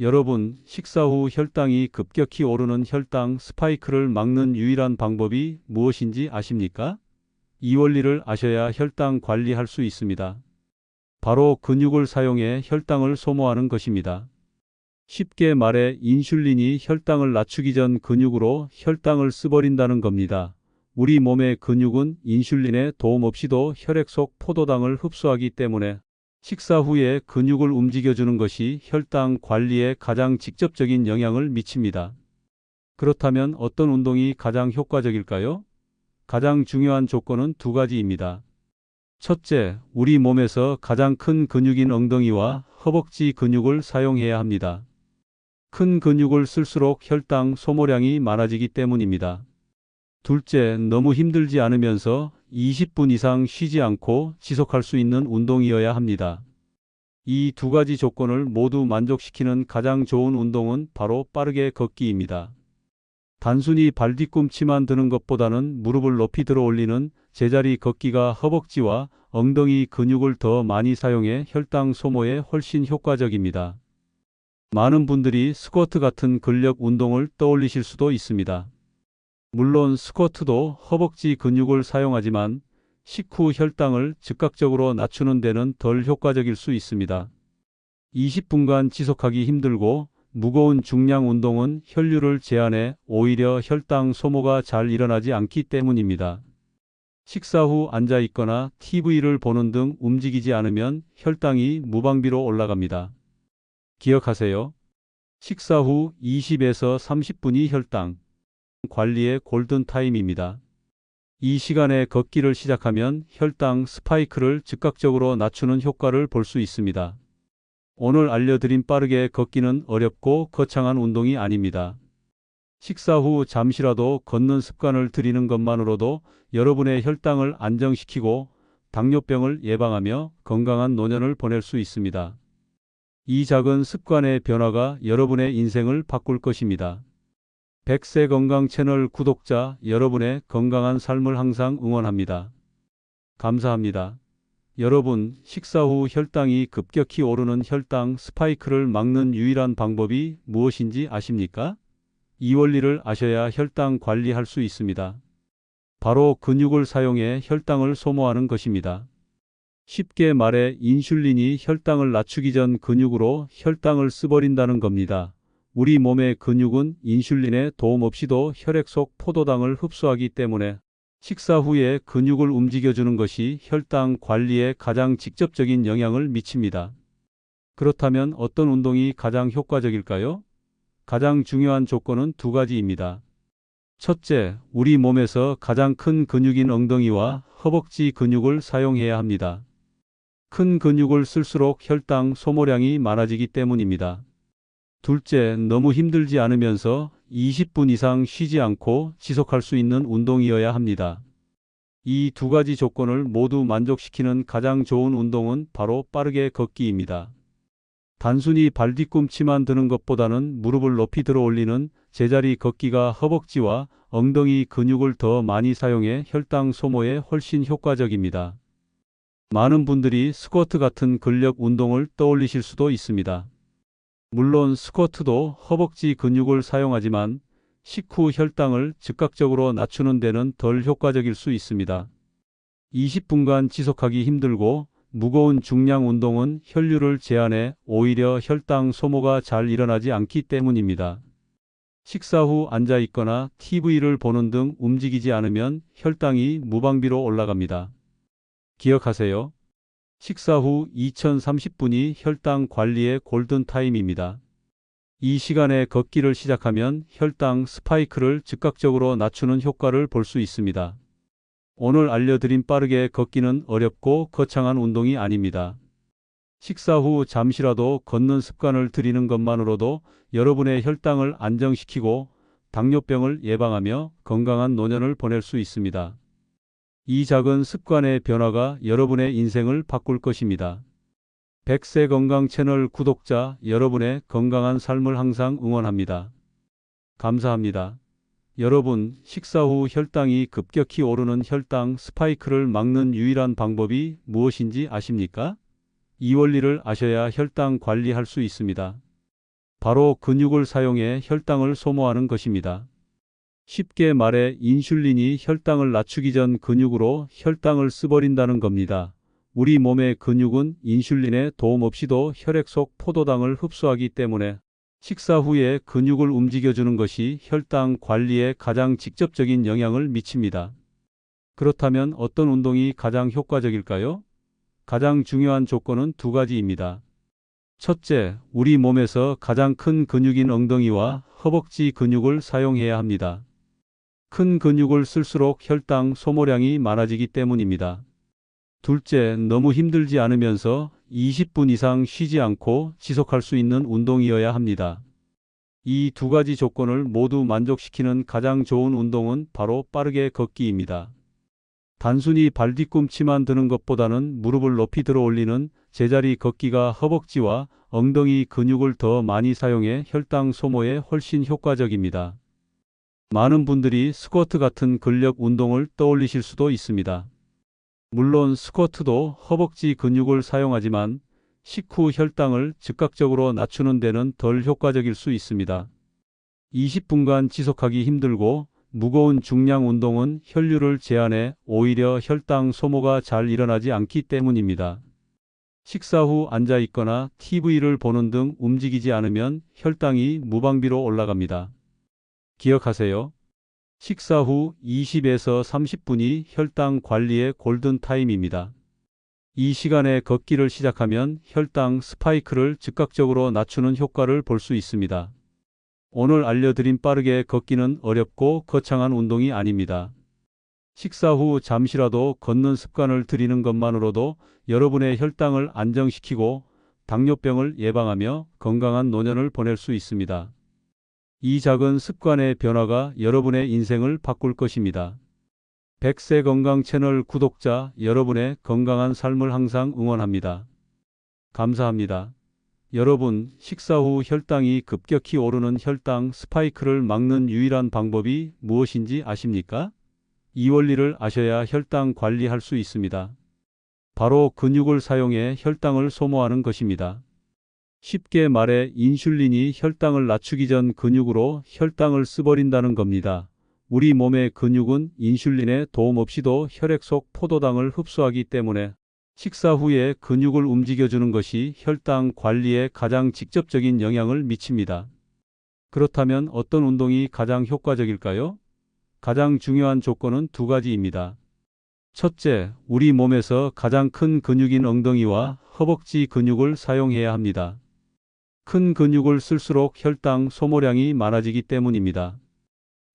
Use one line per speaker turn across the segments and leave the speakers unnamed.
여러분, 식사 후 혈당이 급격히 오르는 혈당 스파이크를 막는 유일한 방법이 무엇인지 아십니까? 이 원리를 아셔야 혈당 관리할 수 있습니다. 바로 근육을 사용해 혈당을 소모하는 것입니다. 쉽게 말해 인슐린이 혈당을 낮추기 전 근육으로 혈당을 쓰버린다는 겁니다. 우리 몸의 근육은 인슐린의 도움 없이도 혈액 속 포도당을 흡수하기 때문에 식사 후에 근육을 움직여주는 것이 혈당 관리에 가장 직접적인 영향을 미칩니다. 그렇다면 어떤 운동이 가장 효과적일까요? 가장 중요한 조건은 두 가지입니다. 첫째, 우리 몸에서 가장 큰 근육인 엉덩이와 허벅지 근육을 사용해야 합니다. 큰 근육을 쓸수록 혈당 소모량이 많아지기 때문입니다. 둘째, 너무 힘들지 않으면서 20분 이상 쉬지 않고 지속할 수 있는 운동이어야 합니다. 이 두 가지 조건을 모두 만족시키는 가장 좋은 운동은 바로 빠르게 걷기입니다. 단순히 발 뒤꿈치만 드는 것보다는 무릎을 높이 들어 올리는 제자리 걷기가 허벅지와 엉덩이 근육을 더 많이 사용해 혈당 소모에 훨씬 효과적입니다. 많은 분들이 스쿼트 같은 근력 운동을 떠올리실 수도 있습니다. 물론 스쿼트도 허벅지 근육을 사용하지만 식후 혈당을 즉각적으로 낮추는 데는 덜 효과적일 수 있습니다. 20분간 지속하기 힘들고 무거운 중량 운동은 혈류를 제한해 오히려 혈당 소모가 잘 일어나지 않기 때문입니다. 식사 후 앉아 있거나 TV를 보는 등 움직이지 않으면 혈당이 무방비로 올라갑니다. 기억하세요. 식사 후 20에서 30분이 혈당 관리의 골든 타임입니다. 이 시간에 걷기를 시작하면 혈당 스파이크를 즉각적으로 낮추는 효과를 볼 수 있습니다. 오늘 알려드린 빠르게 걷기는 어렵고 거창한 운동이 아닙니다. 식사 후 잠시라도 걷는 습관을 들이는 것만으로도 여러분의 혈당을 안정시키고 당뇨병을 예방하며 건강한 노년을 보낼 수 있습니다. 이 작은 습관의 변화가 여러분의 인생을 바꿀 것입니다. 백세 건강 채널 구독자 여러분의 건강한 삶을 항상 응원합니다. 감사합니다. 여러분, 식사 후 혈당이 급격히 오르는 혈당 스파이크를 막는 유일한 방법이 무엇인지 아십니까? 이 원리를 아셔야 혈당 관리할 수 있습니다. 바로 근육을 사용해 혈당을 소모하는 것입니다. 쉽게 말해 인슐린이 혈당을 낮추기 전 근육으로 혈당을 쓰버린다는 겁니다. 우리 몸의 근육은 인슐린의 도움 없이도 혈액 속 포도당을 흡수하기 때문에 식사 후에 근육을 움직여주는 것이 혈당 관리에 가장 직접적인 영향을 미칩니다. 그렇다면 어떤 운동이 가장 효과적일까요? 가장 중요한 조건은 두 가지입니다. 첫째, 우리 몸에서 가장 큰 근육인 엉덩이와 허벅지 근육을 사용해야 합니다. 큰 근육을 쓸수록 혈당 소모량이 많아지기 때문입니다. 둘째, 너무 힘들지 않으면서 20분 이상 쉬지 않고 지속할 수 있는 운동이어야 합니다. 이 두 가지 조건을 모두 만족시키는 가장 좋은 운동은 바로 빠르게 걷기입니다. 단순히 발 뒤꿈치만 드는 것보다는 무릎을 높이 들어 올리는 제자리 걷기가 허벅지와 엉덩이 근육을 더 많이 사용해 혈당 소모에 훨씬 효과적입니다. 많은 분들이 스쿼트 같은 근력 운동을 떠올리실 수도 있습니다. 물론 스쿼트도 허벅지 근육을 사용하지만 식후 혈당을 즉각적으로 낮추는 데는 덜 효과적일 수 있습니다. 20분간 지속하기 힘들고 무거운 중량 운동은 혈류를 제한해 오히려 혈당 소모가 잘 일어나지 않기 때문입니다. 식사 후 앉아 있거나 TV를 보는 등 움직이지 않으면 혈당이 무방비로 올라갑니다. 기억하세요. 식사 후 2030분이 혈당 관리의 골든 타임입니다. 이 시간에 걷기를 시작하면 혈당 스파이크를 즉각적으로 낮추는 효과를 볼 수 있습니다. 오늘 알려드린 빠르게 걷기는 어렵고 거창한 운동이 아닙니다. 식사 후 잠시라도 걷는 습관을 들이는 것만으로도 여러분의 혈당을 안정시키고 당뇨병을 예방하며 건강한 노년을 보낼 수 있습니다. 이 작은 습관의 변화가 여러분의 인생을 바꿀 것입니다. 백세 건강 채널 구독자 여러분의 건강한 삶을 항상 응원합니다. 감사합니다. 여러분, 식사 후 혈당이 급격히 오르는 혈당 스파이크를 막는 유일한 방법이 무엇인지 아십니까? 이 원리를 아셔야 혈당 관리할 수 있습니다. 바로 근육을 사용해 혈당을 소모하는 것입니다. 쉽게 말해 인슐린이 혈당을 낮추기 전 근육으로 혈당을 쓰버린다는 겁니다. 우리 몸의 근육은 인슐린의 도움 없이도 혈액 속 포도당을 흡수하기 때문에 식사 후에 근육을 움직여주는 것이 혈당 관리에 가장 직접적인 영향을 미칩니다. 그렇다면 어떤 운동이 가장 효과적일까요? 가장 중요한 조건은 두 가지입니다. 첫째, 우리 몸에서 가장 큰 근육인 엉덩이와 허벅지 근육을 사용해야 합니다. 큰 근육을 쓸수록 혈당 소모량이 많아지기 때문입니다. 둘째, 너무 힘들지 않으면서 20분 이상 쉬지 않고 지속할 수 있는 운동이어야 합니다. 이 두 가지 조건을 모두 만족시키는 가장 좋은 운동은 바로 빠르게 걷기입니다. 단순히 발 뒤꿈치만 드는 것보다는 무릎을 높이 들어 올리는 제자리 걷기가 허벅지와 엉덩이 근육을 더 많이 사용해 혈당 소모에 훨씬 효과적입니다. 많은 분들이 스쿼트 같은 근력 운동을 떠올리실 수도 있습니다. 물론 스쿼트도 허벅지 근육을 사용하지만 식후 혈당을 즉각적으로 낮추는 데는 덜 효과적일 수 있습니다. 20분간 지속하기 힘들고 무거운 중량 운동은 혈류를 제한해 오히려 혈당 소모가 잘 일어나지 않기 때문입니다. 식사 후 앉아 있거나 TV를 보는 등 움직이지 않으면 혈당이 무방비로 올라갑니다. 기억하세요. 식사 후 20에서 30분이 혈당 관리의 골든타임입니다. 이 시간에 걷기를 시작하면 혈당 스파이크를 즉각적으로 낮추는 효과를 볼 수 있습니다. 오늘 알려드린 빠르게 걷기는 어렵고 거창한 운동이 아닙니다. 식사 후 잠시라도 걷는 습관을 들이는 것만으로도 여러분의 혈당을 안정시키고 당뇨병을 예방하며 건강한 노년을 보낼 수 있습니다. 이 작은 습관의 변화가 여러분의 인생을 바꿀 것입니다. 백세 건강 채널 구독자 여러분의 건강한 삶을 항상 응원합니다. 감사합니다. 여러분, 식사 후 혈당이 급격히 오르는 혈당 스파이크를 막는 유일한 방법이 무엇인지 아십니까? 이 원리를 아셔야 혈당 관리할 수 있습니다. 바로 근육을 사용해 혈당을 소모하는 것입니다. 쉽게 말해 인슐린이 혈당을 낮추기 전 근육으로 혈당을 쓰버린다는 겁니다. 우리 몸의 근육은 인슐린의 도움 없이도 혈액 속 포도당을 흡수하기 때문에 식사 후에 근육을 움직여주는 것이 혈당 관리에 가장 직접적인 영향을 미칩니다. 그렇다면 어떤 운동이 가장 효과적일까요? 가장 중요한 조건은 두 가지입니다. 첫째, 우리 몸에서 가장 큰 근육인 엉덩이와 허벅지 근육을 사용해야 합니다. 큰 근육을 쓸수록 혈당 소모량이 많아지기 때문입니다.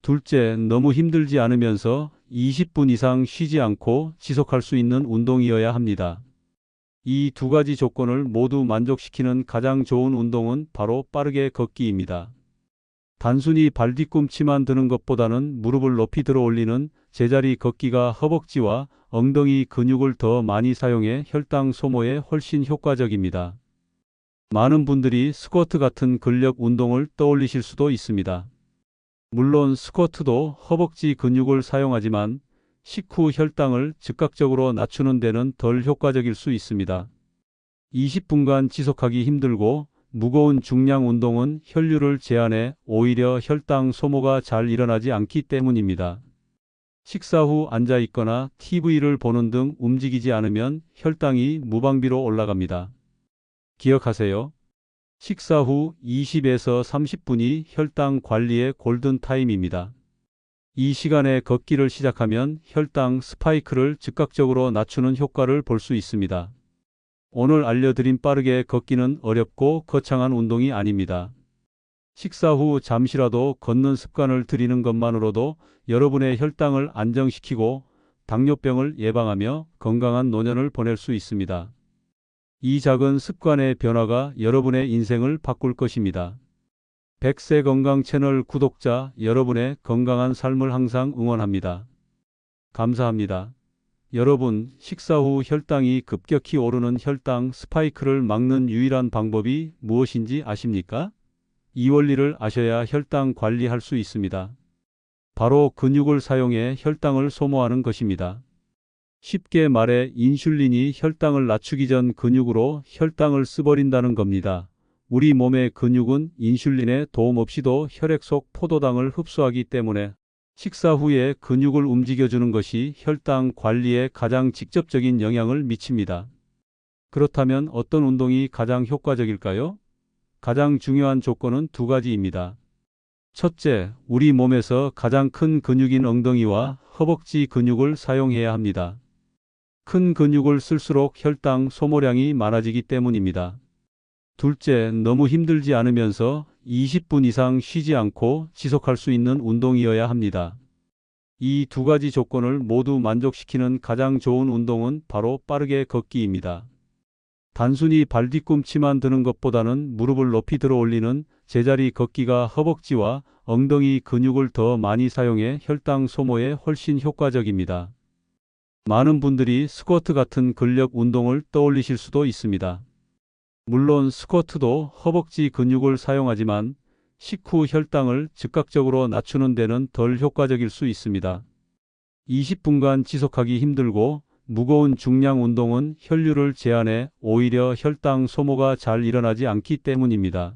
둘째, 너무 힘들지 않으면서 20분 이상 쉬지 않고 지속할 수 있는 운동이어야 합니다. 이 두 가지 조건을 모두 만족시키는 가장 좋은 운동은 바로 빠르게 걷기입니다. 단순히 발 뒤꿈치만 드는 것보다는 무릎을 높이 들어 올리는 제자리 걷기가 허벅지와 엉덩이 근육을 더 많이 사용해 혈당 소모에 훨씬 효과적입니다. 많은 분들이 스쿼트 같은 근력 운동을 떠올리실 수도 있습니다. 물론 스쿼트도 허벅지 근육을 사용하지만 식후 혈당을 즉각적으로 낮추는 데는 덜 효과적일 수 있습니다. 20분간 지속하기 힘들고 무거운 중량 운동은 혈류를 제한해 오히려 혈당 소모가 잘 일어나지 않기 때문입니다. 식사 후 앉아 있거나 TV를 보는 등 움직이지 않으면 혈당이 무방비로 올라갑니다. 기억하세요. 식사 후 20에서 30분이 혈당 관리의 골든타임입니다. 이 시간에 걷기를 시작하면 혈당 스파이크를 즉각적으로 낮추는 효과를 볼 수 있습니다. 오늘 알려드린 빠르게 걷기는 어렵고 거창한 운동이 아닙니다. 식사 후 잠시라도 걷는 습관을 들이는 것만으로도 여러분의 혈당을 안정시키고 당뇨병을 예방하며 건강한 노년을 보낼 수 있습니다. 이 작은 습관의 변화가 여러분의 인생을 바꿀 것입니다. 백세 건강 채널 구독자 여러분의 건강한 삶을 항상 응원합니다. 감사합니다. 여러분, 식사 후 혈당이 급격히 오르는 혈당 스파이크를 막는 유일한 방법이 무엇인지 아십니까? 이 원리를 아셔야 혈당 관리할 수 있습니다. 바로 근육을 사용해 혈당을 소모하는 것입니다. 쉽게 말해 인슐린이 혈당을 낮추기 전 근육으로 혈당을 쓰버린다는 겁니다. 우리 몸의 근육은 인슐린의 도움 없이도 혈액 속 포도당을 흡수하기 때문에 식사 후에 근육을 움직여주는 것이 혈당 관리에 가장 직접적인 영향을 미칩니다. 그렇다면 어떤 운동이 가장 효과적일까요? 가장 중요한 조건은 두 가지입니다. 첫째, 우리 몸에서 가장 큰 근육인 엉덩이와 허벅지 근육을 사용해야 합니다. 큰 근육을 쓸수록 혈당 소모량이 많아지기 때문입니다. 둘째, 너무 힘들지 않으면서 20분 이상 쉬지 않고 지속할 수 있는 운동이어야 합니다. 이 두 가지 조건을 모두 만족시키는 가장 좋은 운동은 바로 빠르게 걷기입니다. 단순히 발 뒤꿈치만 드는 것보다는 무릎을 높이 들어 올리는 제자리 걷기가 허벅지와 엉덩이 근육을 더 많이 사용해 혈당 소모에 훨씬 효과적입니다. 많은 분들이 스쿼트 같은 근력 운동을 떠올리실 수도 있습니다. 물론 스쿼트도 허벅지 근육을 사용하지만 식후 혈당을 즉각적으로 낮추는 데는 덜 효과적일 수 있습니다. 20분간 지속하기 힘들고 무거운 중량 운동은 혈류를 제한해 오히려 혈당 소모가 잘 일어나지 않기 때문입니다.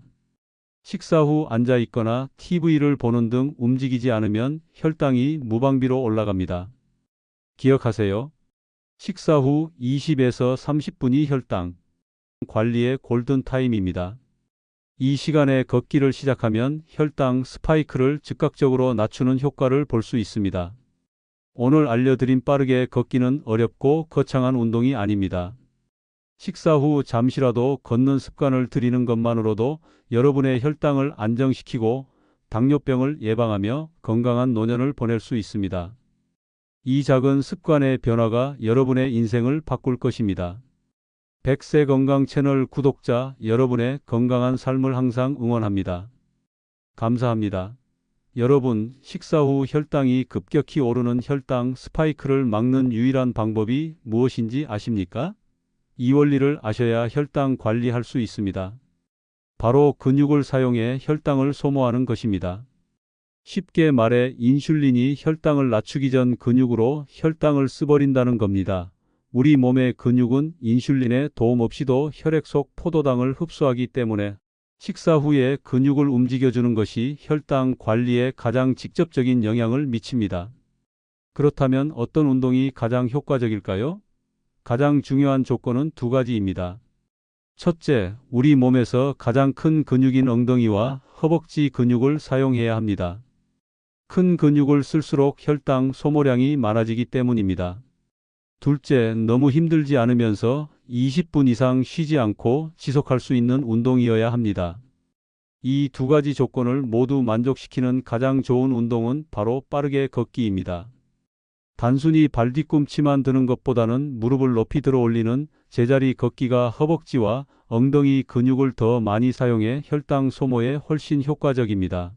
식사 후 앉아 있거나 TV를 보는 등 움직이지 않으면 혈당이 무방비로 올라갑니다. 기억하세요. 식사 후 20에서 30분이 혈당 관리의 골든 타임입니다. 이 시간에 걷기를 시작하면 혈당 스파이크를 즉각적으로 낮추는 효과를 볼 수 있습니다. 오늘 알려드린 빠르게 걷기는 어렵고 거창한 운동이 아닙니다. 식사 후 잠시라도 걷는 습관을 들이는 것만으로도 여러분의 혈당을 안정시키고 당뇨병을 예방하며 건강한 노년을 보낼 수 있습니다. 이 작은 습관의 변화가 여러분의 인생을 바꿀 것입니다. 백세 건강 채널 구독자 여러분의 건강한 삶을 항상 응원합니다. 감사합니다. 여러분, 식사 후 혈당이 급격히 오르는 혈당 스파이크를 막는 유일한 방법이 무엇인지 아십니까? 이 원리를 아셔야 혈당 관리할 수 있습니다. 바로 근육을 사용해 혈당을 소모하는 것입니다. 쉽게 말해 인슐린이 혈당을 낮추기 전 근육으로 혈당을 쓰버린다는 겁니다. 우리 몸의 근육은 인슐린의 도움 없이도 혈액 속 포도당을 흡수하기 때문에 식사 후에 근육을 움직여주는 것이 혈당 관리에 가장 직접적인 영향을 미칩니다. 그렇다면 어떤 운동이 가장 효과적일까요? 가장 중요한 조건은 두 가지입니다. 첫째, 우리 몸에서 가장 큰 근육인 엉덩이와 허벅지 근육을 사용해야 합니다. 큰 근육을 쓸수록 혈당 소모량이 많아지기 때문입니다. 둘째, 너무 힘들지 않으면서 20분 이상 쉬지 않고 지속할 수 있는 운동이어야 합니다. 이 두 가지 조건을 모두 만족시키는 가장 좋은 운동은 바로 빠르게 걷기입니다. 단순히 발 뒤꿈치만 드는 것보다는 무릎을 높이 들어 올리는 제자리 걷기가 허벅지와 엉덩이 근육을 더 많이 사용해 혈당 소모에 훨씬 효과적입니다.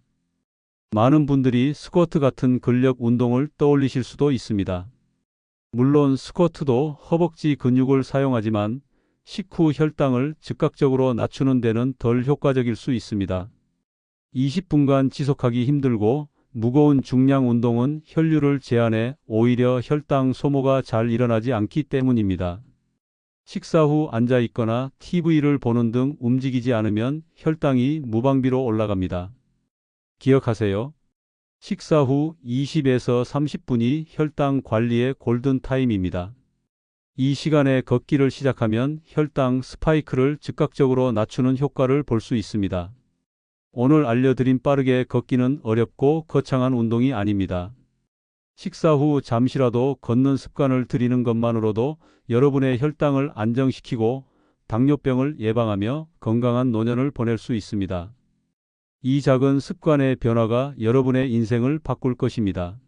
많은 분들이 스쿼트 같은 근력 운동을 떠올리실 수도 있습니다. 물론 스쿼트도 허벅지 근육을 사용하지만 식후 혈당을 즉각적으로 낮추는 데는 덜 효과적일 수 있습니다. 20분간 지속하기 힘들고 무거운 중량 운동은 혈류를 제한해 오히려 혈당 소모가 잘 일어나지 않기 때문입니다. 식사 후 앉아 있거나 TV를 보는 등 움직이지 않으면 혈당이 무방비로 올라갑니다. 기억하세요. 식사 후 20에서 30분이 혈당 관리의 골든 타임입니다. 이 시간에 걷기를 시작하면 혈당 스파이크를 즉각적으로 낮추는 효과를 볼 수 있습니다. 오늘 알려드린 빠르게 걷기는 어렵고 거창한 운동이 아닙니다. 식사 후 잠시라도 걷는 습관을 들이는 것만으로도 여러분의 혈당을 안정시키고 당뇨병을 예방하며 건강한 노년을 보낼 수 있습니다. 이 작은 습관의 변화가 여러분의 인생을 바꿀 것입니다.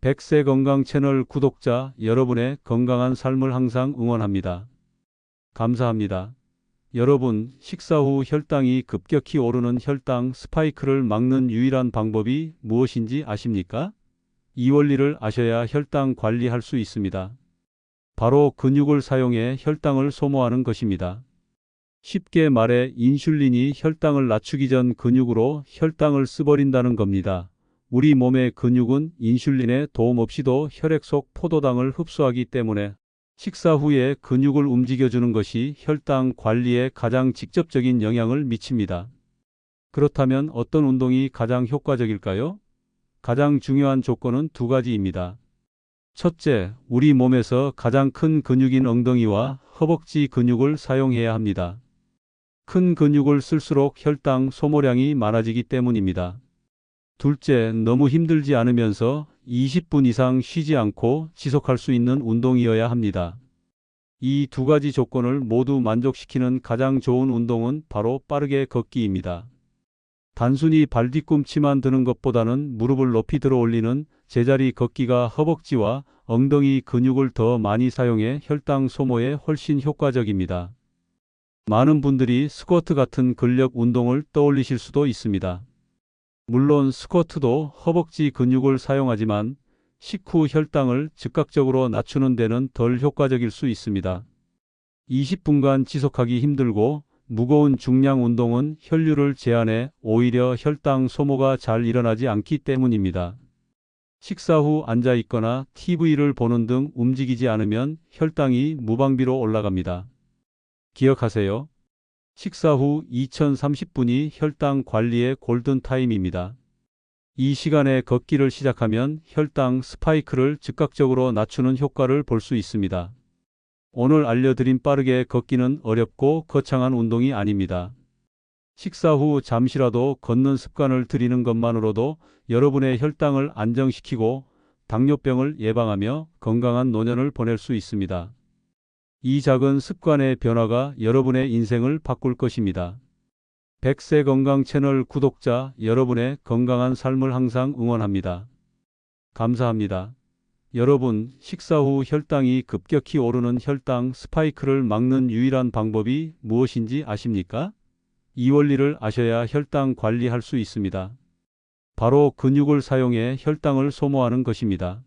백세 건강 채널 구독자 여러분의 건강한 삶을 항상 응원합니다. 감사합니다. 여러분, 식사 후 혈당이 급격히 오르는 혈당 스파이크를 막는 유일한 방법이 무엇인지 아십니까? 이 원리를 아셔야 혈당 관리할 수 있습니다. 바로 근육을 사용해 혈당을 소모하는 것입니다. 쉽게 말해 인슐린이 혈당을 낮추기 전 근육으로 혈당을 쓰버린다는 겁니다. 우리 몸의 근육은 인슐린의 도움 없이도 혈액 속 포도당을 흡수하기 때문에 식사 후에 근육을 움직여주는 것이 혈당 관리에 가장 직접적인 영향을 미칩니다. 그렇다면 어떤 운동이 가장 효과적일까요? 가장 중요한 조건은 두 가지입니다. 첫째, 우리 몸에서 가장 큰 근육인 엉덩이와 허벅지 근육을 사용해야 합니다. 큰 근육을 쓸수록 혈당 소모량이 많아지기 때문입니다. 둘째, 너무 힘들지 않으면서 20분 이상 쉬지 않고 지속할 수 있는 운동이어야 합니다. 이 두 가지 조건을 모두 만족시키는 가장 좋은 운동은 바로 빠르게 걷기입니다. 단순히 발 뒤꿈치만 드는 것보다는 무릎을 높이 들어 올리는 제자리 걷기가 허벅지와 엉덩이 근육을 더 많이 사용해 혈당 소모에 훨씬 효과적입니다. 많은 분들이 스쿼트 같은 근력 운동을 떠올리실 수도 있습니다. 물론 스쿼트도 허벅지 근육을 사용하지만 식후 혈당을 즉각적으로 낮추는 데는 덜 효과적일 수 있습니다. 20분간 지속하기 힘들고 무거운 중량 운동은 혈류를 제한해 오히려 혈당 소모가 잘 일어나지 않기 때문입니다. 식사 후 앉아 있거나 TV를 보는 등 움직이지 않으면 혈당이 무방비로 올라갑니다. 기억하세요. 식사 후 2030분이 혈당 관리의 골든타임입니다. 이 시간에 걷기를 시작하면 혈당 스파이크를 즉각적으로 낮추는 효과를 볼 수 있습니다. 오늘 알려드린 빠르게 걷기는 어렵고 거창한 운동이 아닙니다. 식사 후 잠시라도 걷는 습관을 들이는 것만으로도 여러분의 혈당을 안정시키고 당뇨병을 예방하며 건강한 노년을 보낼 수 있습니다. 이 작은 습관의 변화가 여러분의 인생을 바꿀 것입니다. 백세 건강 채널 구독자 여러분의 건강한 삶을 항상 응원합니다. 감사합니다. 여러분, 식사 후 혈당이 급격히 오르는 혈당 스파이크를 막는 유일한 방법이 무엇인지 아십니까? 이 원리를 아셔야 혈당 관리할 수 있습니다. 바로 근육을 사용해 혈당을 소모하는 것입니다.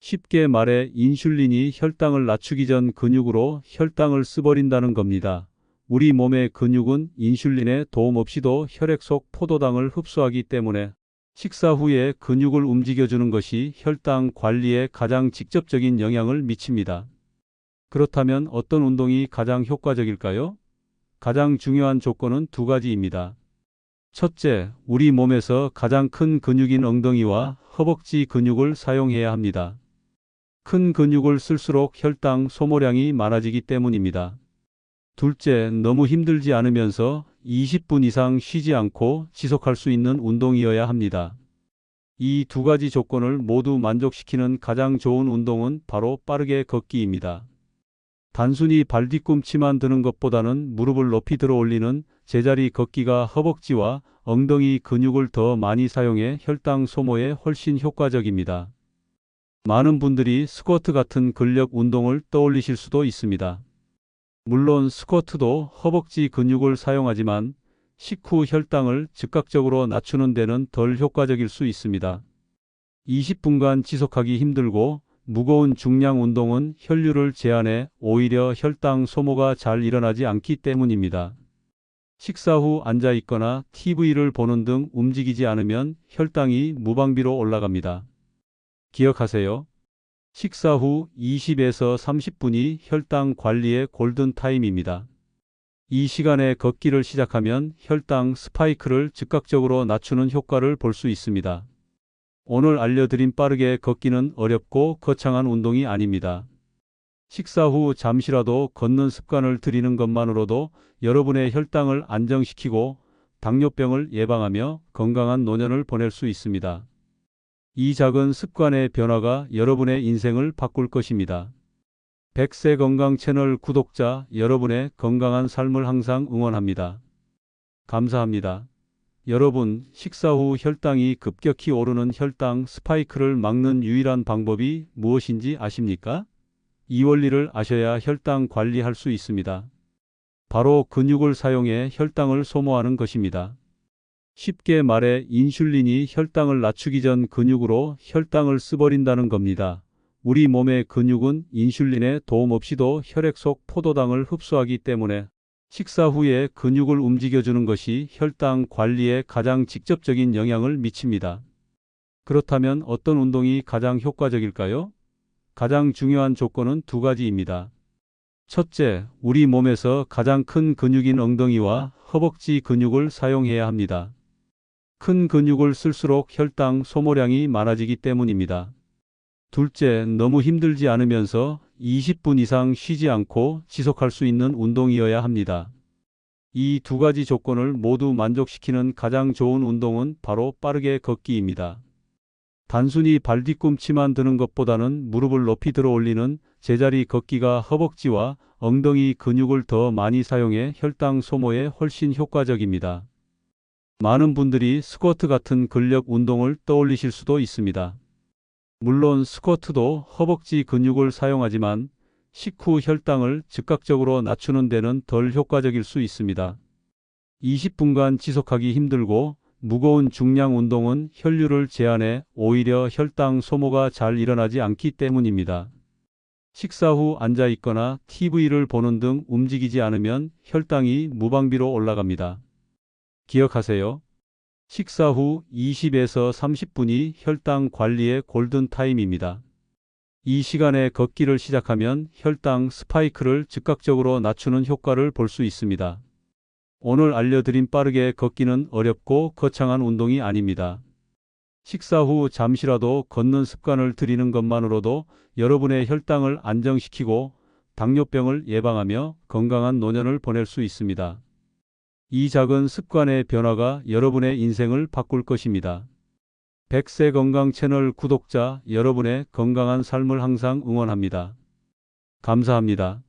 쉽게 말해 인슐린이 혈당을 낮추기 전 근육으로 혈당을 쓰버린다는 겁니다. 우리 몸의 근육은 인슐린의 도움 없이도 혈액 속 포도당을 흡수하기 때문에 식사 후에 근육을 움직여주는 것이 혈당 관리에 가장 직접적인 영향을 미칩니다. 그렇다면 어떤 운동이 가장 효과적일까요? 가장 중요한 조건은 두 가지입니다. 첫째, 우리 몸에서 가장 큰 근육인 엉덩이와 허벅지 근육을 사용해야 합니다. 큰 근육을 쓸수록 혈당 소모량이 많아지기 때문입니다. 둘째, 너무 힘들지 않으면서 20분 이상 쉬지 않고 지속할 수 있는 운동이어야 합니다. 이 두 가지 조건을 모두 만족시키는 가장 좋은 운동은 바로 빠르게 걷기입니다. 단순히 발 뒤꿈치만 드는 것보다는 무릎을 높이 들어 올리는 제자리 걷기가 허벅지와 엉덩이 근육을 더 많이 사용해 혈당 소모에 훨씬 효과적입니다. 많은 분들이 스쿼트 같은 근력 운동을 떠올리실 수도 있습니다. 물론 스쿼트도 허벅지 근육을 사용하지만 식후 혈당을 즉각적으로 낮추는 데는 덜 효과적일 수 있습니다. 20분간 지속하기 힘들고 무거운 중량 운동은 혈류를 제한해 오히려 혈당 소모가 잘 일어나지 않기 때문입니다. 식사 후 앉아 있거나 TV를 보는 등 움직이지 않으면 혈당이 무방비로 올라갑니다. 기억하세요. 식사 후 20에서 30분이 혈당 관리의 골든타임입니다. 이 시간에 걷기를 시작하면 혈당 스파이크를 즉각적으로 낮추는 효과를 볼 수 있습니다. 오늘 알려드린 빠르게 걷기는 어렵고 거창한 운동이 아닙니다. 식사 후 잠시라도 걷는 습관을 들이는 것만으로도 여러분의 혈당을 안정시키고 당뇨병을 예방하며 건강한 노년을 보낼 수 있습니다. 이 작은 습관의 변화가 여러분의 인생을 바꿀 것입니다. 백세 건강 채널 구독자 여러분의 건강한 삶을 항상 응원합니다. 감사합니다. 여러분, 식사 후 혈당이 급격히 오르는 혈당 스파이크를 막는 유일한 방법이 무엇인지 아십니까? 이 원리를 아셔야 혈당 관리할 수 있습니다. 바로 근육을 사용해 혈당을 소모하는 것입니다. 쉽게 말해 인슐린이 혈당을 낮추기 전 근육으로 혈당을 쓰버린다는 겁니다. 우리 몸의 근육은 인슐린의 도움 없이도 혈액 속 포도당을 흡수하기 때문에 식사 후에 근육을 움직여주는 것이 혈당 관리에 가장 직접적인 영향을 미칩니다. 그렇다면 어떤 운동이 가장 효과적일까요? 가장 중요한 조건은 두 가지입니다. 첫째, 우리 몸에서 가장 큰 근육인 엉덩이와 허벅지 근육을 사용해야 합니다. 큰 근육을 쓸수록 혈당 소모량이 많아지기 때문입니다. 둘째, 너무 힘들지 않으면서 20분 이상 쉬지 않고 지속할 수 있는 운동이어야 합니다. 이 두 가지 조건을 모두 만족시키는 가장 좋은 운동은 바로 빠르게 걷기입니다. 단순히 발 뒤꿈치만 드는 것보다는 무릎을 높이 들어 올리는 제자리 걷기가 허벅지와 엉덩이 근육을 더 많이 사용해 혈당 소모에 훨씬 효과적입니다. 많은 분들이 스쿼트 같은 근력 운동을 떠올리실 수도 있습니다. 물론 스쿼트도 허벅지 근육을 사용하지만 식후 혈당을 즉각적으로 낮추는 데는 덜 효과적일 수 있습니다. 20분간 지속하기 힘들고 무거운 중량 운동은 혈류를 제한해 오히려 혈당 소모가 잘 일어나지 않기 때문입니다. 식사 후 앉아 있거나 TV를 보는 등 움직이지 않으면 혈당이 무방비로 올라갑니다. 기억하세요. 식사 후 20에서 30분이 혈당 관리의 골든 타임입니다. 이 시간에 걷기를 시작하면 혈당 스파이크를 즉각적으로 낮추는 효과를 볼 수 있습니다. 오늘 알려드린 빠르게 걷기는 어렵고 거창한 운동이 아닙니다. 식사 후 잠시라도 걷는 습관을 들이는 것만으로도 여러분의 혈당을 안정시키고 당뇨병을 예방하며 건강한 노년을 보낼 수 있습니다. 이 작은 습관의 변화가 여러분의 인생을 바꿀 것입니다. 백세 건강 채널 구독자 여러분의 건강한 삶을 항상 응원합니다. 감사합니다.